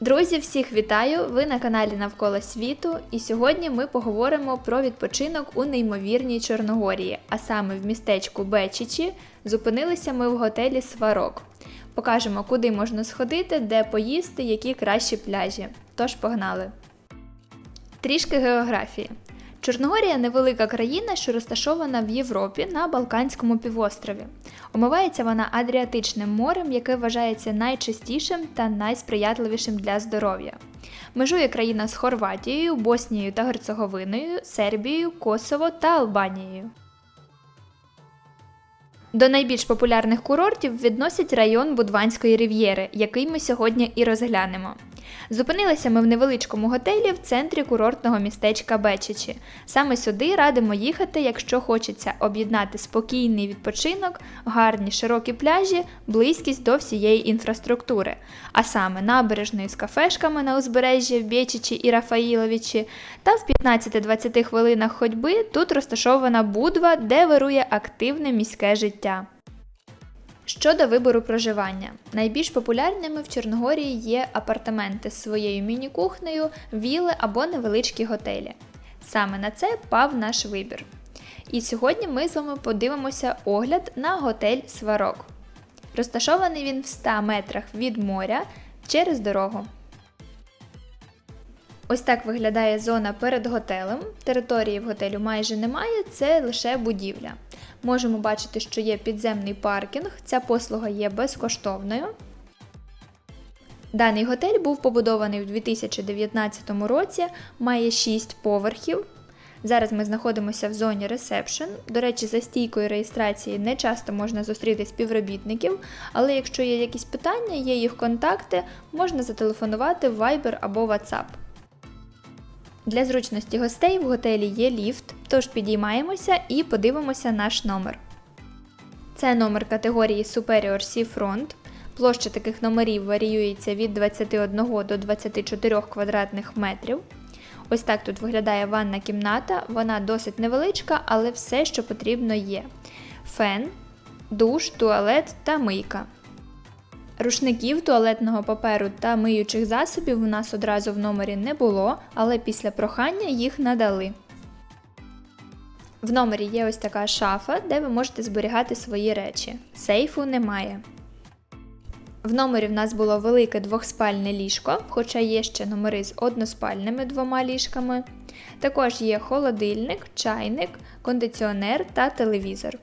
Друзі, всіх вітаю! Ви на каналі Навколо світу, і сьогодні ми поговоримо про відпочинок у неймовірній Чорногорії, а саме в містечку Бечичі зупинилися ми в готелі Сварок. Покажемо, куди можна сходити, де поїсти, які кращі пляжі. Тож погнали! Трішки географії. Чорногорія невелика країна, що розташована в Європі на Балканському півострові. Омивається вона Адріатичним морем, яке вважається найчистішим та найсприятливішим для здоров'я. Межує країна з Хорватією, Боснією та Герцеговиною, Сербією, Косово та Албанією. До найбільш популярних курортів відносять район Будванської рів'єри, який ми сьогодні і розглянемо. Зупинилися ми в невеличкому готелі в центрі курортного містечка Бечичі. Саме сюди радимо їхати, якщо хочеться об'єднати спокійний відпочинок, гарні широкі пляжі, близькість до всієї інфраструктури, а саме набережною з кафешками на узбережжі в Бечичі і Рафаїловичі, та в 15-20 хвилинах ходьби тут розташована Будва, де вирує активне міське життя. Щодо вибору проживання, найбільш популярними в Чорногорії є апартаменти з своєю міні-кухнею, віли або невеличкі готелі. Саме на це пав наш вибір. І сьогодні ми з вами подивимося огляд на готель Сварок. Розташований він в 100 метрах від моря через дорогу. Ось так виглядає зона перед готелем. Території в готелю майже немає, це лише будівля. Можемо бачити, що є підземний паркінг, ця послуга є безкоштовною. Даний готель був побудований у 2019 році, має 6 поверхів. Зараз ми знаходимося в зоні ресепшн. До речі, за стійкою реєстрації не часто можна зустріти співробітників, але якщо є якісь питання, є їх контакти, можна зателефонувати в Viber або WhatsApp. Для зручності гостей в готелі є ліфт, тож підіймаємося і подивимося наш номер. Це номер категорії Superior Seafront. Площа таких номерів варіюється від 21 до 24 квадратних метрів. Ось так тут виглядає ванна кімната, вона досить невеличка, але все, що потрібно є: фен, душ, туалет та мийка. Рушників, туалетного паперу та миючих засобів у нас одразу в номері не було, але після прохання їх надали. В номері є ось така шафа, де ви можете зберігати свої речі. Сейфу немає. В номері в нас було велике двохспальне ліжко, хоча є ще номери з односпальними двома ліжками. Також є холодильник, чайник, кондиціонер та телевізор.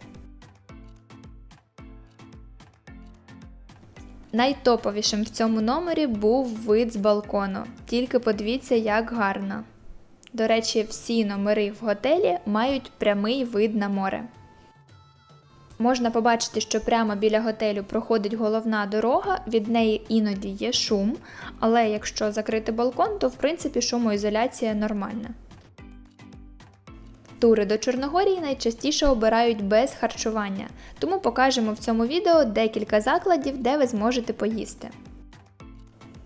Найтоповішим в цьому номері був вид з балкону. Тільки подивіться, як гарно. До речі, всі номери в готелі мають прямий вид на море. Можна побачити, що прямо біля готелю проходить головна дорога, від неї іноді є шум, але якщо закрити балкон, то в принципі шумоізоляція нормальна. Тури до Чорногорії найчастіше обирають без харчування, тому покажемо в цьому відео декілька закладів, де ви зможете поїсти.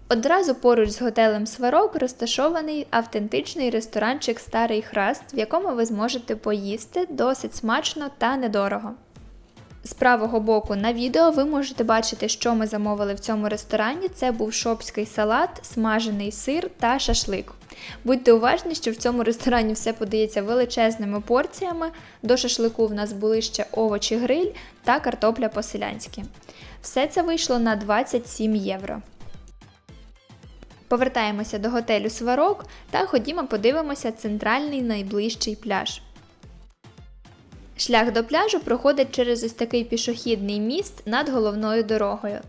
Одразу поруч з готелем Сварок розташований автентичний ресторанчик Старий Храст, в якому ви зможете поїсти досить смачно та недорого. З правого боку на відео ви можете бачити, що ми замовили в цьому ресторані. Це був шопський салат, смажений сир та шашлик. Будьте уважні, що в цьому ресторані все подається величезними порціями. До шашлику в нас були ще овочі гриль та картопля по-селянськи. Все це вийшло на 27 євро. Повертаємося до готелю Сварок та ходімо подивимося центральний найближчий пляж. Шлях до пляжу проходить через ось такий пішохідний міст над головною дорогою.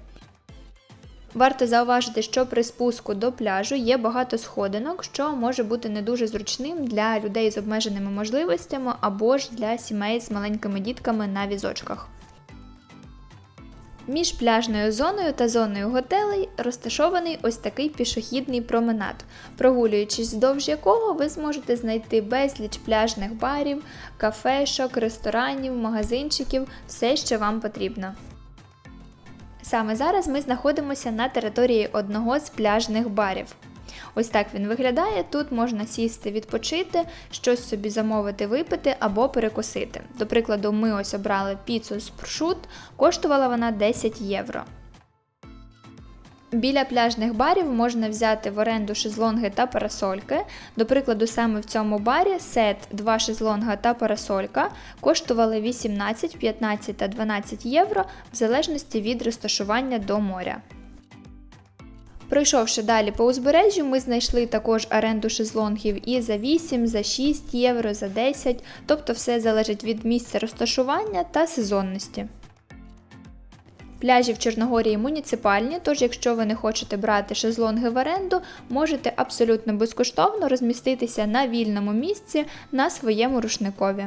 Варто зауважити, що при спуску до пляжу є багато сходинок, що може бути не дуже зручним для людей з обмеженими можливостями або ж для сімей з маленькими дітками на візочках. Між пляжною зоною та зоною готелей розташований ось такий пішохідний променад, прогулюючись вздовж якого ви зможете знайти безліч пляжних барів, кафешок, ресторанів, магазинчиків, все, що вам потрібно. Саме зараз ми знаходимося на території одного з пляжних барів. Ось так він виглядає. Тут можна сісти, відпочити, щось собі замовити, випити або перекусити. До прикладу, ми ось обрали піцу з прошут, коштувала вона 10 євро. Біля пляжних барів можна взяти в оренду шезлонги та парасольки. До прикладу, саме в цьому барі сет 2 шезлонга та парасолька коштували 18, 15 та 12 євро в залежності від розташування до моря. Пройшовши далі по узбережжю, ми знайшли також оренду шезлонгів і за 8, за 6 євро, за 10, тобто все залежить від місця розташування та сезонності. Пляжі в Чорногорії муніципальні, тож якщо ви не хочете брати шезлонги в оренду, можете абсолютно безкоштовно розміститися на вільному місці на своєму рушникові.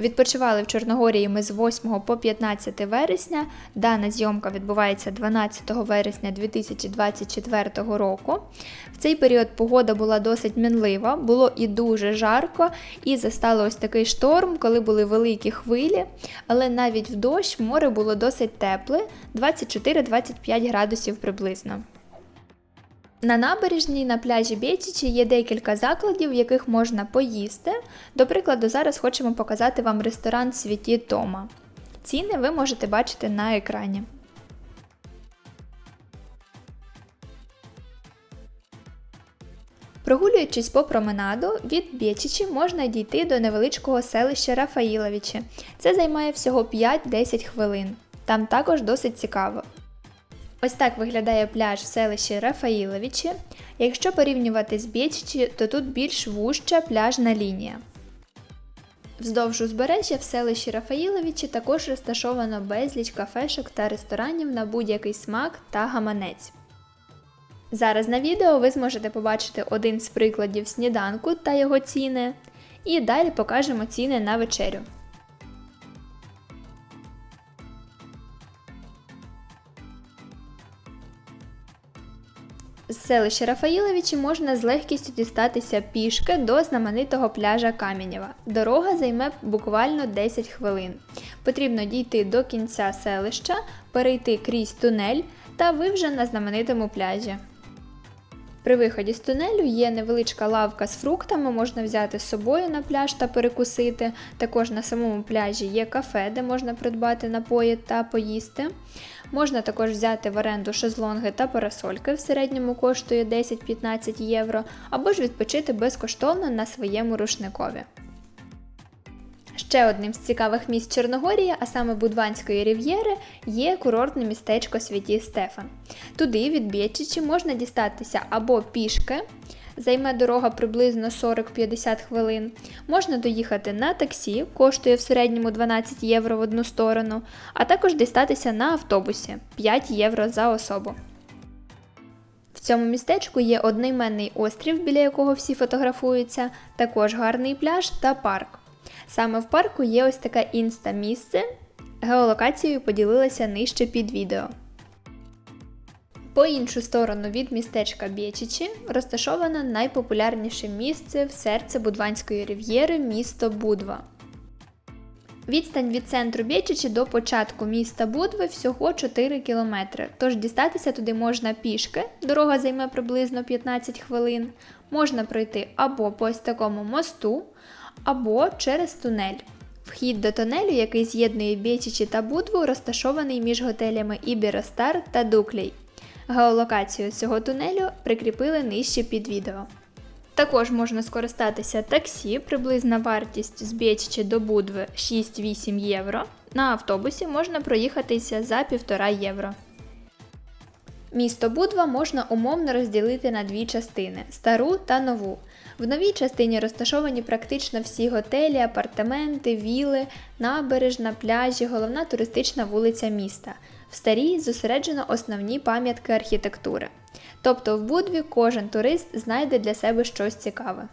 Відпочивали в Чорногорії ми з 8 по 15 вересня. Дана зйомка відбувається 12 вересня 2024 року. В цей період погода була досить мінлива, було і дуже жарко, і застало ось такий шторм, коли були великі хвилі, але навіть в дощ море було досить тепле 24-25 градусів приблизно. На набережній на пляжі Бєтічі є декілька закладів, в яких можна поїсти. До прикладу, зараз хочемо показати вам ресторан Світі Тома. Ціни ви можете бачити на екрані. Прогулюючись по променаду, від Бєчичі можна дійти до невеличкого селища Рафаїловичі. Це займає всього 5-10 хвилин. Там також досить цікаво. Ось так виглядає пляж в селищі Рафаїловичі. Якщо порівнювати з Бєчичі, то тут більш вужча пляжна лінія. Вздовж узбережжя в селищі Рафаїловичі також розташовано безліч кафешок та ресторанів на будь-який смак та гаманець. Зараз на відео ви зможете побачити один з прикладів сніданку та його ціни, і далі покажемо ціни на вечерю. Селища Рафаїловичі можна з легкістю дістатися пішки до знаменитого пляжа Кам'янєва. Дорога займе буквально 10 хвилин. Потрібно дійти до кінця селища, перейти крізь тунель, та ви вже на знаменитому пляжі. При виході з тунелю є невеличка лавка з фруктами, можна взяти з собою на пляж та перекусити. Також на самому пляжі є кафе, де можна придбати напої та поїсти. Можна також взяти в оренду шезлонги та парасольки, в середньому коштує 10-15 євро, або ж відпочити безкоштовно на своєму рушникові. Ще одним з цікавих місць Чорногорії, а саме Будванської рів'єри, є курортне містечко Святі Стефан. Туди від Бєчичі можна дістатися або пішки, займе дорога приблизно 40-50 хвилин. Можна доїхати на таксі, коштує в середньому 12 євро в одну сторону, а також дістатися на автобусі 5 євро за особу. В цьому містечку є одноіменний острів, біля якого всі фотографуються, також гарний пляж та парк. Саме в парку є ось таке інста-місце. Геолокацією поділилася нижче під відео. По іншу сторону від містечка Бєчичі розташоване найпопулярніше місце в серці Будванської рів'єри місто Будва. Відстань від центру Бєчичі до початку міста Будви всього 4 км, тож дістатися туди можна пішки, дорога займе приблизно 15 хвилин, можна пройти або по ось такому мосту, або через тунель. Вхід до тунелю, який з'єднує Бєчичі та Будву, розташований між готелями Ібіростар та Дуклей. Геолокацію цього тунелю прикріпили нижче під відео. Також можна скористатися таксі, приблизна вартість з Бєчичі до Будви 6-8 євро. На автобусі можна проїхатися за 1,5 євро. Місто Будва можна умовно розділити на дві частини стару та нову. В новій частині розташовані практично всі готелі, апартаменти, віли, набережна, пляжі, головна туристична вулиця міста. В старій зосереджено основні пам'ятки архітектури. Тобто в Будві кожен турист знайде для себе щось цікаве.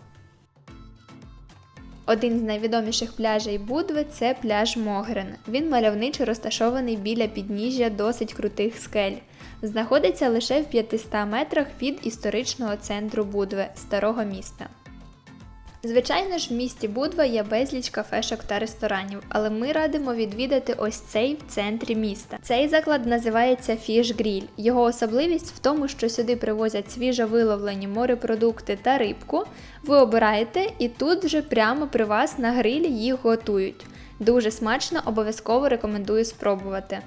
Один з найвідоміших пляжей Будви це пляж Могрен. Він мальовничо розташований біля підніжжя досить крутих скель. Знаходиться лише в 500 метрах від історичного центру Будви старого міста. Звичайно ж, в місті Будва є безліч кафешок та ресторанів, але ми радимо відвідати ось цей в центрі міста. Цей заклад називається Fish Grill. Його особливість в тому, що сюди привозять свіжо виловлені морепродукти та рибку. Ви обираєте і тут вже прямо при вас на грилі їх готують. Дуже смачно, обов'язково рекомендую спробувати.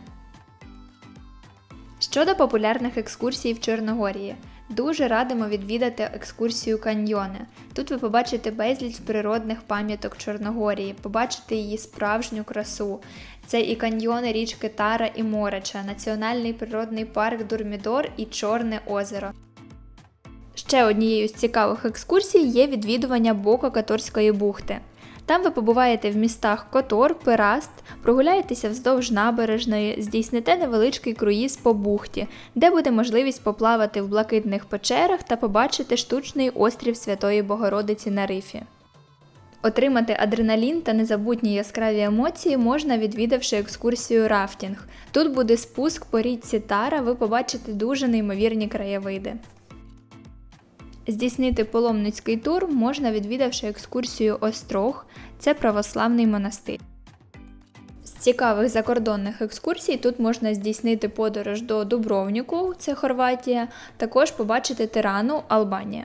Щодо популярних екскурсій в Чорногорії, дуже радимо відвідати екскурсію каньйони. Тут ви побачите безліч природних пам'яток Чорногорії, побачите її справжню красу. Це і каньйони річки Тара і Мореча, національний природний парк Дурмідор і Чорне озеро. Ще однією з цікавих екскурсій є відвідування Боко Каторської бухти. Там ви побуваєте в містах Котор, Пираст, прогуляєтеся вздовж набережної, здійсните невеличкий круїз по бухті, де буде можливість поплавати в блакитних печерах та побачити штучний острів Святої Богородиці на рифі. Отримати адреналін та незабутні яскраві емоції можна відвідавши екскурсію рафтінг. Тут буде спуск по річці Тара, ви побачите дуже неймовірні краєвиди. Здійснити паломницький тур можна відвідавши екскурсію Острог, це православний монастир. З цікавих закордонних екскурсій тут можна здійснити подорож до Дубровніку, це Хорватія, також побачити Тирану, Албанія.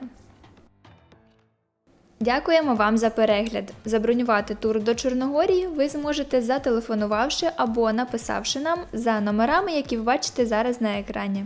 Дякуємо вам за перегляд. Забронювати тур до Чорногорії ви зможете зателефонувавши або написавши нам за номерами, які ви бачите зараз на екрані.